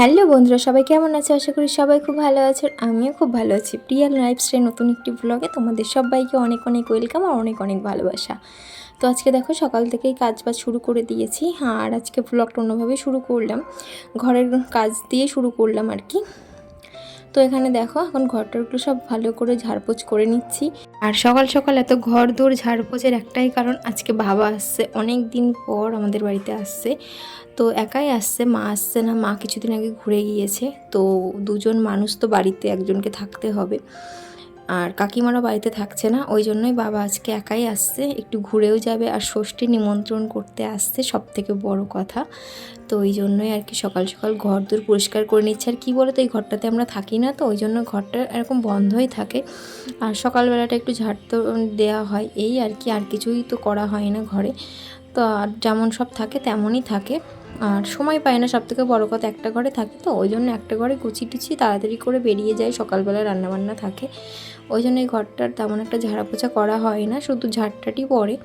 Hello বন্ধুরা, সবাই কেমন আছে? আশা করি সবাই খুব ভালো আছে আর আমিও খুব ভালো আছি। প্রিয়াল লাইফ লাইফস্টাইল নতুন একটি ব্লগে তোমাদের সবাইকে অনেক অনেক ওয়েলকাম আর অনেক অনেক ভালোবাসা। তো আজকে দেখো সকাল থেকেই কাজ বাজ শুরু করে দিয়েছি। হ্যাঁ আর আজকে ব্লগটা অন্যভাবে শুরু করলাম। ঘরের কাজ দিয়ে শুরু করলাম আর কি। তো এখানে দেখো, এখন ঘরটারগুলো সব ভালো করে ঝাড়পোছ করে নিচ্ছি। আর সকাল সকাল এত ঘর দৌড় ঝাড়পোছের একটাই কারণ, আজকে বাবা আসছে, অনেক দিন পর আমাদের বাড়িতে আসছে। তো একাই আসছে, মা আসছে না, মা কিছুদিন আগে ঘুরে গিয়েছে। তো দুজন মানুষ তো বাড়িতে, একজনকে থাকতে হবে। আর কাকিমারও বাড়িতে থাকছে না, ওই জন্যই বাবা আজকে একাই আসছে, একটু ঘুরেও যাবে আর ষষ্ঠী নিমন্ত্রণ করতে আসছে সব থেকে বড় কথা। তো ওই জন্যই আর কি সকাল সকাল ঘর দূর পরিষ্কার করে নিচ্ছে। আর কী বলো তো এই ঘরটাতে আমরা থাকি না তো, ওই জন্য ঘরটা এরকম বন্ধই থাকে। আর সকালবেলাটা একটু ঝাড় তো দেওয়া হয়, এই আর কি, আর কিছুই তো করা হয় না ঘরে। তো আর যেমন সব থাকে, তেমনই থাকে। আর সময় পায় না সব থেকে বড়ো কথা একটা ঘরে থাকি তো, ওই জন্য একটা ঘরে গুছি টুচি তাড়াতাড়ি করে বেরিয়ে যায়, সকালবেলা রান্নাবান্না থাকে। ওই জন্য এই ঘরটার তেমন একটা ঝাড়াপোছা করা হয় না, শুধু ঝাড়টাটি পড়ে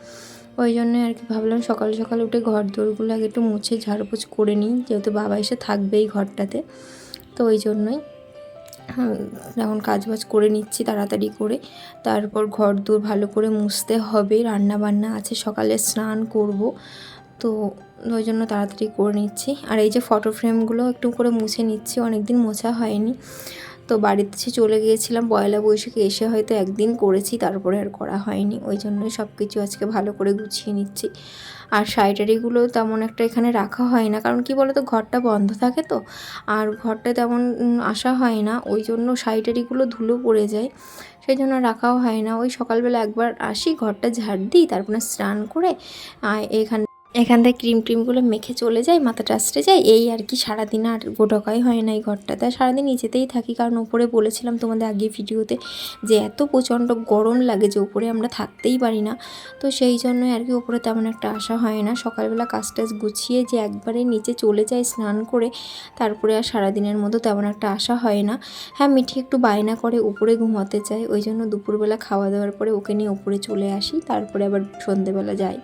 ওই জন্যই আর কি ভাবলাম সকাল সকাল উঠে ঘর দোরগুলো আগে একটু মুছে ঝাড়পোছ করে নিই, যেহেতু বাবা এসে থাকবে এই ঘরটাতে। তো ওই জন্যই এখন কাজ বাজ করে নিচ্ছি তাড়াতাড়ি করে। তারপর ঘর দূর ভালো করে মুছতে হবে রান্না বান্না আছে, সকালে স্নান করব। তো ওই জন্য তাড়াতাড়ি করে নিচ্ছি। আর এই যে ফটো ফ্রেমগুলো একটু করে মুছে নিচ্ছি অনেক দিন মোছা হয়নি। তো বাড়িতে চলে গিয়েছিলাম, পয়লা বৈশাখে এসে হয়তো একদিন করেছি, তারপরে আর করা হয়নি। ওই জন্যই সব কিছু আজকে ভালো করে গুছিয়ে নিচ্ছি। আর শাড়িটারিগুলো তেমন একটা এখানে রাখা হয় না, কারণ কি বলতো, ঘরটা বন্ধ থাকে তো, আর ঘরটা তেমন আসা হয় না। ওই জন্য শাড়িটারিগুলো ধুলো পড়ে যায়, সেই জন্য রাখাও হয় না। ওই সকালবেলা একবার আসি, ঘরটা ঝাড় দিই, তারপরে স্নান করে এখান এখান থেকে ক্রিম ট্রিমগুলো মেখে চলে যায়, মাথাটা আসতে যায়। এই আর কি সারাদিন আর গোটাকাই হয় না এই ঘরটাতে। আর সারাদিন নিচেতেই থাকি, কারণ উপরে বলেছিলাম তোমাদের আগে ভিডিওতে যে এত প্রচণ্ড গরম লাগে যে উপরে আমরা থাকতেই পারি না। তো সেই জন্যই আর কি উপরে তেমন একটা আসা হয় না। সকালবেলা কাজ টাজ গুছিয়ে যে একবারে নিচে চলে যায় স্নান করে, তারপরে আর সারাদিনের মতো তেমন একটা আসা হয় না। হ্যাঁ মিঠি একটু বায়না করে উপরে ঘুমাতে চায়। ওই জন্য দুপুরবেলা খাওয়া দাওয়ার পরে ওকে নিয়ে উপরে চলে আসি, তারপরে আবার সন্ধেবেলা যাই।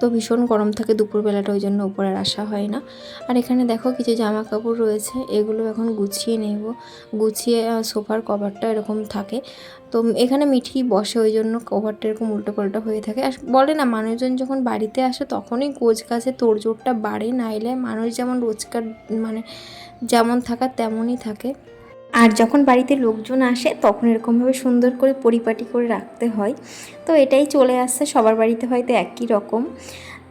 তো ভীষণ গরম থাকে দুপুরবেলাটা, ওই জন্য উপরে আসা হয় না। আর এখানে দেখো কিছু জামা কাপড় রয়েছে, এগুলো এখন গুছিয়ে নেব। গুছিয়ে সোফার কভারটা এরকম থাকে। তো এখানে মিঠি বসে, ওই জন্য কভারটা এরকম উল্টো পাল্টা হয়ে থাকে। আর বলে না, মানুষজন যখন বাড়িতে আসে তখনই গোছ গাছে তোড়জোড়টা বাড়ে, নাইলে মানুষ যেমন রোজকার মানে যেমন থাকার তেমনই থাকে। আর যখন বাড়িতে লোকজন আসে, তখন এরকমভাবে সুন্দর করে পরিপাটি করে রাখতে হয়। তো এটাই চলে আসছে, সবার বাড়িতে হয়তো একই রকম।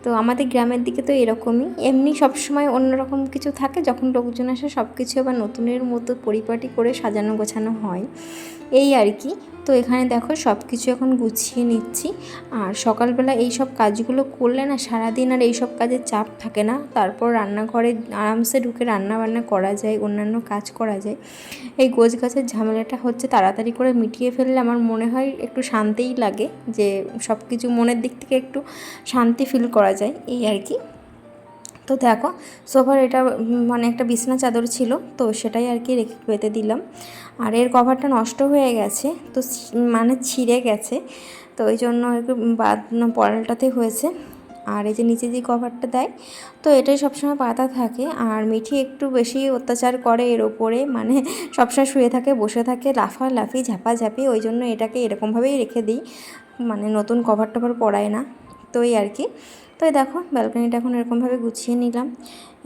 তো আমাদের গ্রামের দিকে তো এরকমই। এমনি সবসময় অন্যরকম কিছু থাকে, যখন লোকজন আসে সব কিছু আবার নতুনের মতো পরিপাটি করে সাজানো গোছানো হয়। এই আর কি। তো এখানে দেখো সব কিছু এখন গুছিয়ে নিচ্ছি। আর সকালবেলা এই সব কাজগুলো করলে না সারাদিন আর এই সব কাজের চাপ থাকে না। তারপর রান্নাঘরে আরামসে ঢুকে রান্না বান্না করা যায়, অন্যান্য কাজ করা যায়। এই গোছ গাছের ঝামেলাটা হচ্ছে তাড়াতাড়ি করে মিটিয়ে ফেললে আমার মনে হয় একটু শান্তিই লাগে, যে সব কিছু মনের দিক থেকে একটু শান্তি ফিল করা যায়, এই আর কি। তো দেখো সোফার এটা মানে একটা বিছনা চাদর ছিল, তো সেটাই আর কি রেখে পেতে দিলাম। আর এর কভারটা নষ্ট হয়ে গেছে, তো মানে ছিঁড়ে গেছে, তো ওই জন্য একটু বাদ পড়ালটাতে হয়েছে। আর এই যে নিচে যে কভারটা দেয়, তো এটাই সবসময় পাতা থাকে। আর মিঠি একটু বেশি অত্যাচার করে এর ওপরে মানে সবসময় শুয়ে থাকে, বসে থাকে, লাফালাফি, ঝাপাঝাপি, ওই জন্য এটাকে এরকমভাবেই রেখে দিই। মানে নতুন কভার টভার পরায় না। এই আর কি। তো এই দেখো ব্যালকনিটা এখন এরকমভাবে গুছিয়ে নিলাম।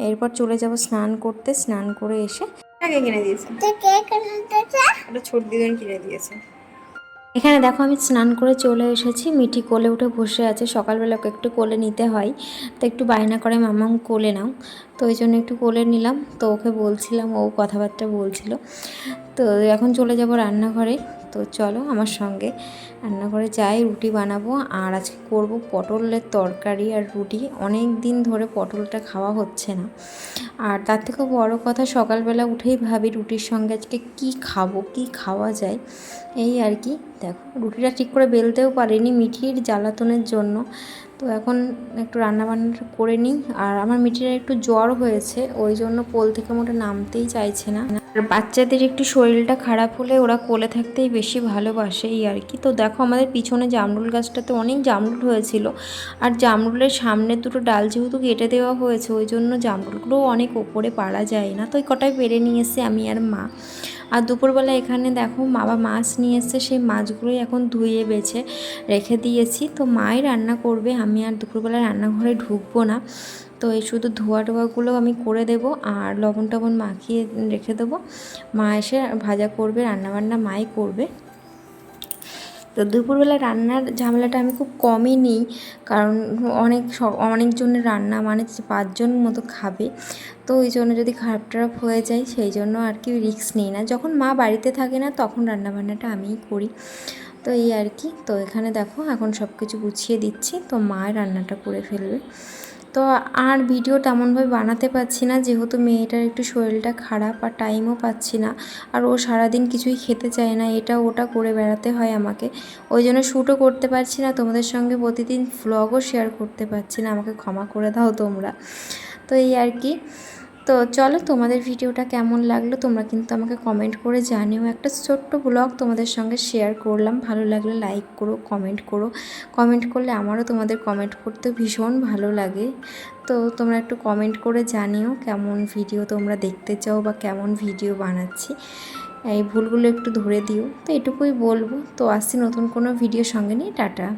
এরপর চলে যাব স্নান করতে। স্নান করে এসে আগে কিনে দিয়েছে? ওটা ছোট দিদিন কিনে দিয়েছে। এখানে দেখো আমি স্নান করে চলে এসেছি। মিঠি কোলে উঠে বসে আছে। সকালবেলা ওকে একটু কোলে নিতে হয়। তো একটু বায়না করে মামাম কোলে নাও। তো ওই জন্য একটু কোলে নিলাম। তো ওকে বলছিলাম ও কথাবার্তা বলছিল। তো এখন চলে যাব রান্নাঘরে। তো চলো আমার সঙ্গে রান্নাঘরে যাই, রুটি বানাবো। আর আজকে করব পটলের তরকারি আর রুটি। অনেক দিন ধরে পটলটা খাওয়া হচ্ছে না। আর তার থেকেও বড় কথা, সকালবেলা উঠেই ভাবি রুটির সঙ্গে আজকে কি খাব, কি খাওয়া যায়। এই আর কি, দেখো, রুটিটা ঠিক করে বেলতেও পারিনি মিঠির জ্বালাতনের জন্য। তো এখন একটু রান্না রান্নাবান্নাটা করে নিই। আর আমার মিঠির একটু জ্বর হয়েছে, ওই জন্য পোল থেকে মোটা নামতেই চাইছে না। আর বাচ্চাদের একটু শরীরটা খারাপ হলে ওরা কোলে থাকতেই বেশি ভালোবাসে এই আর কি। তো দেখো আমাদের পিছনে জামরুল গাছটাতে অনেক জামরুল হয়েছিল। আর জামরুলের সামনে দুটো ডাল যেহেতু কেটে দেওয়া হয়েছে, ওই জন্য জামরুলগুলোও অনেক ওপরে পারা যায় না। তো ওই কটাই পেরে নিয়ে এসে আমি আর মা আর দুপুরবেলা এখানে দেখো বাবা মাছ নিয়ে এসছে, সেই মাছগুলোই এখন ধুয়ে বেছে রেখে দিয়েছি। তো মাই রান্না করবে, আমি আর দুপুরবেলা রান্নাঘরে ঢুকবো না। তো এই শুধু ধোয়া টোয়াগুলো আমি করে দেব আর লবণ টবণ মাখিয়ে রেখে দেবো। মা এসে ভাজা করবে, রান্নাবান্না মাই করবে। তো দুপুরবেলা রান্নার ঝামেলাটা আমি খুব কমই নিই, কারণ অনেক সব অনেকজনের রান্না মানে পাঁচজন মতো খাবে। তো ওই জন্য যদি খারাপ টারাপ হয়ে যায়, সেই জন্য আর কি রিস্ক নিই না। যখন মা বাড়িতে থাকে না, তখন রান্নাবান্নাটা আমিই করি। তো এই আর কি। তো এখানে দেখো, এখন সব কিছু গুছিয়ে দিচ্ছি। তো মা রান্নাটা করে ফেলবে। তো আর ভিডিও তেমনভাবে বানাতে পারছি না, যেহেতু মেয়েটার একটু শরীরটা খারাপ আর টাইমও পাচ্ছি না। আর ও সারাদিন কিছুই খেতে চায় না, এটা ওটা করে বেড়াতে হয় আমাকে। ওই জন্য শ্যুটও করতে পারছি না, তোমাদের সঙ্গে প্রতিদিন ভ্লগও শেয়ার করতে পারছি না, আমাকে ক্ষমা করে দাও তোমরা। তো এই আর কি। তো চলো তোমাদের ভিডিওটা কেমন লাগল তোমরা কিন্তু আমাকে কমেন্ট করে জানিও। একটা ছোট্ট ব্লগ তোমাদের সঙ্গে শেয়ার করলাম। ভালো লাগলে লাইক করো কমেন্ট করো। কমেন্ট করলে আমারও তোমাদের কমেন্ট করতে ভীষণ ভালো লাগে। তো তোমরা একটু কমেন্ট করে জানিও কেমন ভিডিও তোমরা দেখতে চাও বা কেমন ভিডিও বানাচ্ছি। এই ভুলগুলো একটু ধরে দিও। তো এটুকুই বলব। তো আসছি নতুন কোনো ভিডিও সঙ্গে নিয়ে। টাটা।